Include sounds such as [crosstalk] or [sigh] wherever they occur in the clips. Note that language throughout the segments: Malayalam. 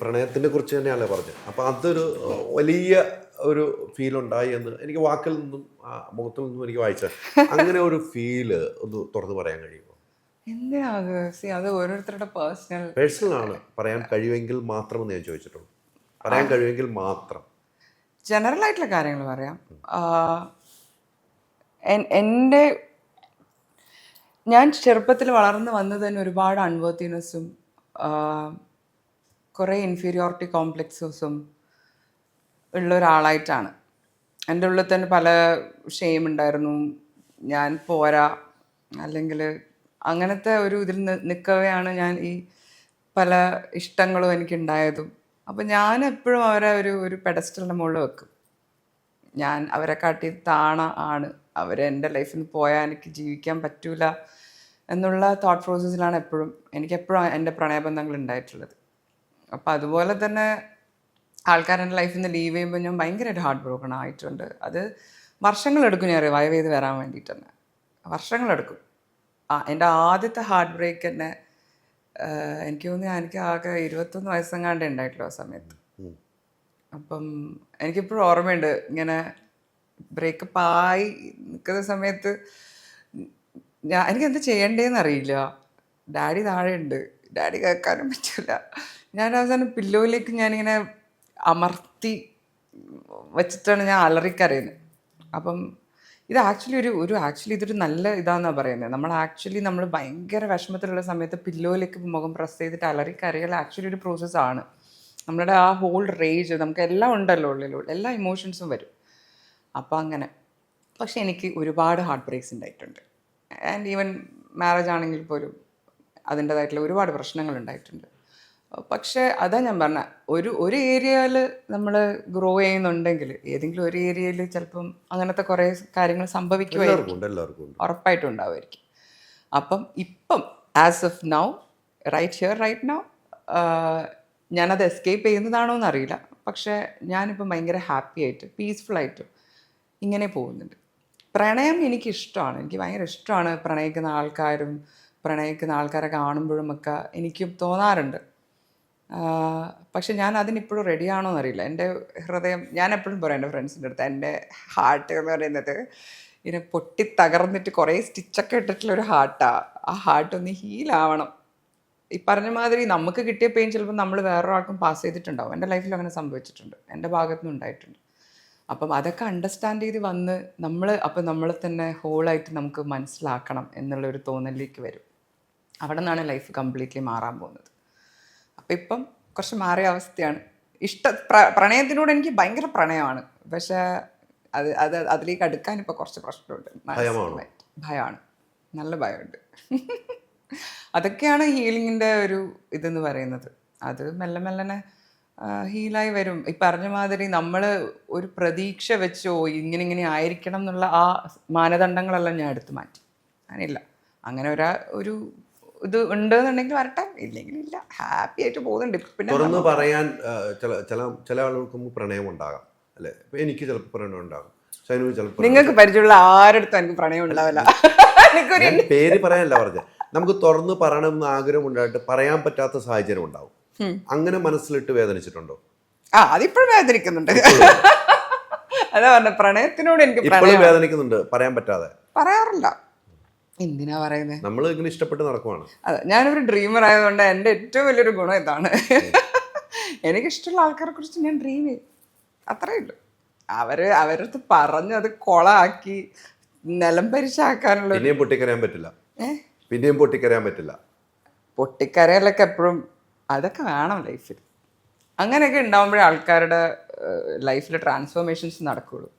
പ്രണയത്തിനെ കുറിച്ച് തന്നെയാണല്ലേ പറഞ്ഞത്. അപ്പൊ അതൊരു വലിയ ഒരു ഫീൽ ഉണ്ടായി എന്ന് എനിക്ക് വാക്കിൽ നിന്നും മുഖത്തിൽ നിന്നും എനിക്ക് വായിച്ച [laughs] അങ്ങനെ ഒരു ഫീൽ ഒന്ന് തുറന്നു പറയാൻ കഴിയുമോ? എന്തിനാ അത്? ഓരോരുത്തരുടെ പേഴ്സണൽ പേഴ്സണൽ ആണ്. പറയാൻ കഴിയുമെങ്കിൽ മാത്രം ഞാൻ ചോദിച്ചിട്ടുള്ളൂ. പറയാൻ കഴിയുമെങ്കിൽ മാത്രം. ജനറൽ ആയിട്ടുള്ള കാര്യങ്ങൾ പറയാം. എൻ- എന്റെ ഞാൻ ചെറുപ്പത്തിൽ വളർന്നു വന്നത് തന്നെ ഒരുപാട് അൺവർത്തിനെസ്സും കുറേ ഇൻഫീരിയോറിറ്റി കോംപ്ലക്സസും ഉള്ള ഒരാളായിട്ടാണ് എന്റെ ഉള്ളിൽ തന്നെ പല ഷെയിം ഉണ്ടായിരുന്നു. ഞാൻ പോരാ അല്ലെങ്കിൽ അങ്ങനത്തെ ഒരു ഇതിൽ നിൽക്കവെയാണ് ഞാൻ ഈ പല ഇഷ്ടങ്ങളും എനിക്കുണ്ടായതും. അപ്പം ഞാൻ എപ്പോഴും അവരെ ഒരു ഒരു പെഡസ്റ്റലിന്റെ മുകളിൽ വെക്കും. ഞാൻ അവരെ കാട്ടി താണ ആണ്. അവർ എന്റെ ലൈഫിൽ നിന്ന് പോയാൽ എനിക്ക് ജീവിക്കാൻ പറ്റൂല എന്നുള്ള തോട്ട് പ്രോസസ്സിലാണ് എപ്പോഴും എനിക്കെപ്പോഴും എന്റെ പ്രണയബന്ധങ്ങൾ ഉണ്ടായിട്ടുള്ളത്. അപ്പോൾ അതുപോലെ തന്നെ ആൾക്കാരെന്റെ ലൈഫിൽ നിന്ന് ലീവ് ചെയ്യുമ്പോൾ ഞാൻ ഭയങ്കരമായിട്ട് ഹാർട്ട് ബ്രോക്കൺ ആയിട്ടുണ്ട്. അത് വർഷങ്ങളെടുക്കും ഞാൻ റിവൈവ് ചെയ്ത് വരാൻ വേണ്ടിയിട്ട് തന്നെ വർഷങ്ങളെടുക്കും. ആ എന്റെ ആദ്യത്തെ ഹാർട്ട് ബ്രേക്ക് തന്നെ എനിക്ക് തോന്നി എനിക്ക് ആകെ ഇരുപത്തൊന്ന് വയസ്സെങ്ങാണ്ട് ഉണ്ടായിട്ടുള്ളൂ ആ സമയത്ത്. അപ്പം എനിക്കിപ്പോഴും ഓർമ്മയുണ്ട് ഇങ്ങനെ ബ്രേക്കപ്പ് ആയി നിൽക്കുന്ന സമയത്ത് ഞാൻ എനിക്ക് എന്ത് ചെയ്യണ്ടേന്ന് അറിയില്ല ഡാഡി താഴെയുണ്ട്. ഡാഡി കേൾക്കാനും പറ്റില്ല ഞാൻ അവസാനം പില്ലോയിലേക്ക് ഞാനിങ്ങനെ അമർത്തി വെച്ചിട്ടാണ് ഞാൻ അലറിക്കറിയുന്നത് അപ്പം ഇത് ആക്ച്വലി ഒരു ഒരു ആക്ച്വലി ഇതൊരു നല്ല ഇതാണെന്നാണ് പറയുന്നത്. നമ്മൾ ആക്ച്വലി നമ്മൾ ഭയങ്കര വിഷമത്തിലുള്ള സമയത്ത് പില്ലോയിലേക്ക് മുഖം പ്രസ് ചെയ്തിട്ട് അലറിക്കറിയൽ ആക്ച്വലി ഒരു പ്രോസസ്സാണ് നമ്മളുടെ ആ ഹോൾ റേജ് നമുക്ക് എല്ലാം ഉണ്ടല്ലോ ഉള്ളിലുള്ള എല്ലാ ഇമോഷൻസും വരും. അപ്പോൾ അങ്ങനെ. പക്ഷെ എനിക്ക് ഒരുപാട് ഹാർട്ട് ബ്രേക്സ് ഉണ്ടായിട്ടുണ്ട്. ആൻഡ് ഈവൻ മാരേജ് ആണെങ്കിൽ പോലും അതിന്റേതായിട്ടുള്ള ഒരുപാട് പ്രശ്നങ്ങൾ ഉണ്ടായിട്ടുണ്ട്. പക്ഷേ അതാ ഞാൻ പറഞ്ഞ ഒരു ഒരു ഏരിയയിൽ നമ്മൾ ഗ്രോ ചെയ്യുന്നുണ്ടെങ്കിൽ ഏതെങ്കിലും ഒരു ഏരിയയിൽ ചിലപ്പം അങ്ങനത്തെ കുറേ കാര്യങ്ങൾ സംഭവിക്കുമായിരിക്കും. എല്ലാവർക്കും ഉണ്ട് എല്ലാവർക്കും ഉണ്ട്. ഉറപ്പായിട്ടും ഉണ്ടാവുമായിരിക്കും. അപ്പം ഇപ്പം as of now right here right now ഞാനത് എസ്കേപ്പ് ചെയ്യുന്നതാണോ എന്നറിയില്ല. പക്ഷേ ഞാനിപ്പം ഭയങ്കര ഹാപ്പി ആയിട്ട് പീസ്ഫുൾ ആയിട്ട് ഇങ്ങനെ പോകുന്നുണ്ട്. പ്രണയം എനിക്ക് ഇഷ്ടമാണ്. എനിക്ക് ഭയങ്കര ഇഷ്ടമാണ് പ്രണയിക്കുന്ന ആൾക്കാരും പ്രണയിക്കുന്ന ആൾക്കാരെ കാണുമ്പോഴും ഒക്കെ എനിക്കും തോന്നാറുണ്ട്. പക്ഷെ ഞാൻ അതിനിപ്പോഴും റെഡിയാണോ എന്നറിയില്ല എന്റെ ഹൃദയം ഞാൻ എപ്പോഴും പറയാം എന്റെ ഫ്രണ്ട്സിന്റെ അടുത്ത് എന്റെ ഹാർട്ട് എന്ന് പറയുന്നത് ഇങ്ങനെ പൊട്ടി തകർന്നിട്ട് കുറേ സ്റ്റിച്ചൊക്കെ ഇട്ടിട്ടുള്ള ഒരു ഹാർട്ടാണ് ആ. ഹാർട്ട് ഒന്ന് ഹീലാവണം ഈ പറഞ്ഞ മാതിരി നമുക്ക് കിട്ടിയ പെയിൻ ചിലപ്പോൾ നമ്മൾ വേറൊരാൾക്കും പാസ് ചെയ്തിട്ടുണ്ടാവും. എന്റെ ലൈഫിൽ അങ്ങനെ സംഭവിച്ചിട്ടുണ്ട്. എന്റെ ഭാഗത്തു നിന്ന് ഉണ്ടായിട്ടുണ്ട്. അപ്പം അതൊക്കെ അണ്ടർസ്റ്റാൻഡ് ചെയ്ത് വന്ന് നമ്മൾ അപ്പം നമ്മളെ തന്നെ ഹോളായിട്ട് നമുക്ക് മനസ്സിലാക്കണം എന്നുള്ളൊരു തോന്നലിലേക്ക് വരും. അവിടെ നിന്നാണ് ലൈഫ് കംപ്ലീറ്റ്ലി മാറാൻ പോകുന്നത്. അപ്പം ഇപ്പം കുറച്ച് മാറിയ അവസ്ഥയാണ്. ഇഷ്ട പ്ര- പ്രണയത്തിനോട് എനിക്ക് ഭയങ്കര പ്രണയമാണ്. പക്ഷേ അത് അത് അതിലേക്ക് അടുക്കാൻ ഇപ്പോൾ കുറച്ച് പ്രശ്നമുണ്ട്. ഭയമാണ്? നല്ല ഭയമുണ്ട്. അതൊക്കെയാണ് ഹീലിങ്ങിന്റെ ഒരു ഇതെന്ന് പറയുന്നത്. അത് മെല്ലെ മെല്ലനെ ഹീലായി വരും. ഈ പറഞ്ഞ മാതിരി നമ്മൾ ഒരു പ്രതീക്ഷ വെച്ചോ ഇങ്ങനെ ഇങ്ങനെ ആയിരിക്കണം എന്നുള്ള ആ മാനദണ്ഡങ്ങളെല്ലാം ഞാൻ എടുത്തു മാറ്റി. അങ്ങനെയില്ല. അങ്ങനെ ഒരാ ഒരു ഇത് ഉണ്ടെന്നുണ്ടെങ്കിൽ വരട്ടെ ഇല്ലെങ്കിൽ ഇല്ല. ഹാപ്പി ആയിട്ട് പോകുന്നുണ്ട്. പിന്നെ തുറന്ന് പറയാൻ ചില ചില ചില ആളുകൾക്ക് പ്രണയം ഉണ്ടാകാം അല്ലെ? എനിക്ക് ചിലപ്പോൾ പ്രണയം ഉണ്ടാകും. ഷൈനു ചിലപ്പോൾ നിങ്ങൾക്ക് പരിചയമുള്ള ആരടുത്തും എനിക്ക് പ്രണയം ഉണ്ടാവില്ല. [laughs] പേര് പറയാനല്ല പറഞ്ഞത്. നമുക്ക് തുറന്ന് പറയണമെന്ന് ആഗ്രഹം ഉണ്ടായിട്ട് പറയാൻ പറ്റാത്ത സാഹചര്യം ഉണ്ടാവും. അങ്ങനെ മനസ്സിലിട്ട് വേദനിച്ചിട്ടുണ്ടോ? ആ അതിപ്പോഴും വേദനിക്കുന്നുണ്ട്. [laughs] അതാ പറഞ്ഞ പ്രണയത്തിനോട് എനിക്ക് വേദനിക്കുന്നുണ്ട് പറയാൻ പറ്റാതെ. പറയാറില്ല. എന്തിനാ പറയുന്നത് നമ്മൾ ഇങ്ങനെ ഇഷ്ടപ്പെട്ട് നടക്കുവാണ്. അതെ ഞാനൊരു ഡ്രീമർ ആയതുകൊണ്ട് എന്റെ ഏറ്റവും വലിയൊരു ഗുണം ഇതാണ്. എനിക്കിഷ്ടമുള്ള ആൾക്കാരെ കുറിച്ച് ഞാൻ ഡ്രീം ചെയ്യും. അത്രേ ഉള്ളൂ. അവർ അവരടുത്ത് പറഞ്ഞ് അത് കൊളാക്കി നിലം പരിശാക്കാനുള്ള പിന്നെയും പൊട്ടിക്കരയാൻ പറ്റില്ല. പിന്നെയും പൊട്ടിക്കരയാൻ പറ്റില്ല. പൊട്ടിക്കരയിലൊക്കെ എപ്പോഴും അതൊക്കെ വേണം ലൈഫിൽ അങ്ങനെയൊക്കെ ഉണ്ടാകുമ്പോഴേ ആൾക്കാരുടെ ലൈഫിൽ ട്രാൻസ്ഫോർമേഷൻസ് നടക്കുകയുള്ളൂ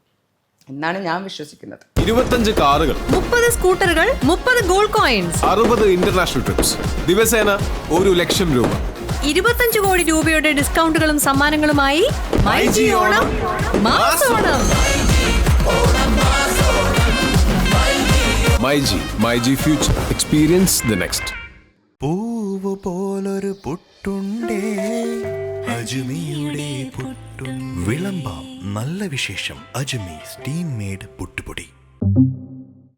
എന്നാണ് ഞാൻ വിശ്വസിക്കുന്നത്. ഇരുപത്തഞ്ച് കാറുകൾ. മുപ്പത് സ്കൂട്ടറുകൾ മുപ്പത് ഗോൾഡ് കോയിൻസ്. അറുപത് ഇന്റർനാഷണൽ ട്രിപ്സ്. ദിവസേന ഒരു ലക്ഷം രൂപ. ഇരുപത്തഞ്ച് കോടി രൂപയുടെ ഡിസ്കൗണ്ടുകളും സമ്മാനങ്ങളുമായി Onam mass Onam. My G my G future. Experience the next. പൂവ് പോലൊരു പുട്ടുണ്ടേ. അജുമിയുടെ വിളമ്പാം നല്ല വിശേഷം. അജുമി സ്റ്റീം മേഡ് പുട്ടുപൊടി.